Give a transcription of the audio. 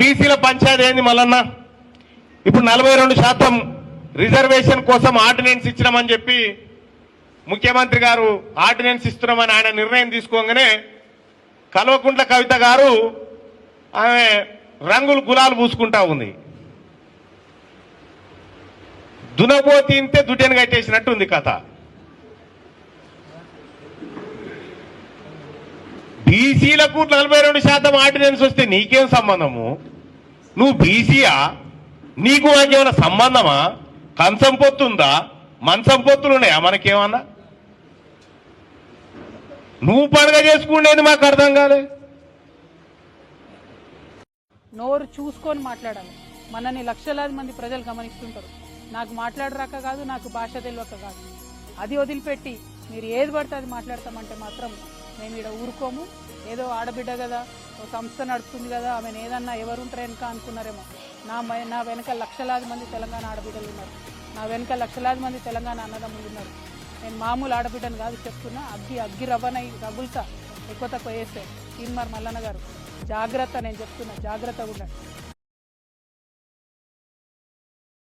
బీసీల పంచాయతీ ఏంది మల్లన్న. ఇప్పుడు నలభై రెండు శాతం రిజర్వేషన్ కోసం ఆర్డినెన్స్ ఇచ్చినామని చెప్పి ముఖ్యమంత్రి గారు ఆర్డినెన్స్ ఇస్తున్నామని ఆయన నిర్ణయం తీసుకోగానే కల్వకుంట్ల కవిత గారు ఆమె రంగులు గులాలు పూసుకుంటా ఉంది. దునబోతింతే దుడ్డెను కట్టేసినట్టు ఉంది కథ. బీసీలకు నలభై రెండు శాతం ఆర్డినెన్స్ వస్తే నీకేం సంబంధము? నువ్వు బీసీయా? నీకు నాకేమైనా సంబంధమా? కంచం పొత్తుందా? మంచం పొత్తులు ఉన్నాయా మనకేమన్నా? నువ్వు పండుగ చేసుకునేది మాకు అర్థం కాలే. నోరు చూసుకొని మాట్లాడాలి. మనని లక్షలాది మంది ప్రజలు గమనిస్తుంటారు. నాకు మాట్లాడరాక కాదు నాకు భాష తెలియక కాదు. అది వదిలిపెట్టి మీరు ఏది పడితే అది మాట్లాడతామంటే మాత్రం మేము ఇక్కడ ఊరుకోము. ఏదో ఆడబిడ్డ కదా ఓ సంస్థ నడుస్తుంది కదా ఆమెను ఏదన్నా ఎవరు ఉంటారు వెనక అనుకున్నారేమో. నా నా వెనక లక్షలాది మంది తెలంగాణ ఆడబిడ్డలు ఉన్నారు. నా వెనక లక్షలాది మంది తెలంగాణ అన్నదమ్ములు ఉన్నారు. నేను మామూలు ఆడబిడ్డను కాదు చెప్తున్నా అగ్గి అగ్గి రవ్వనై రగులుతా ఎక్కువ తక్కువ వేస్తే తీన్మార్ మల్లన్న గారు జాగ్రత్త నేను చెప్తున్నా జాగ్రత్తగా ఉండండి.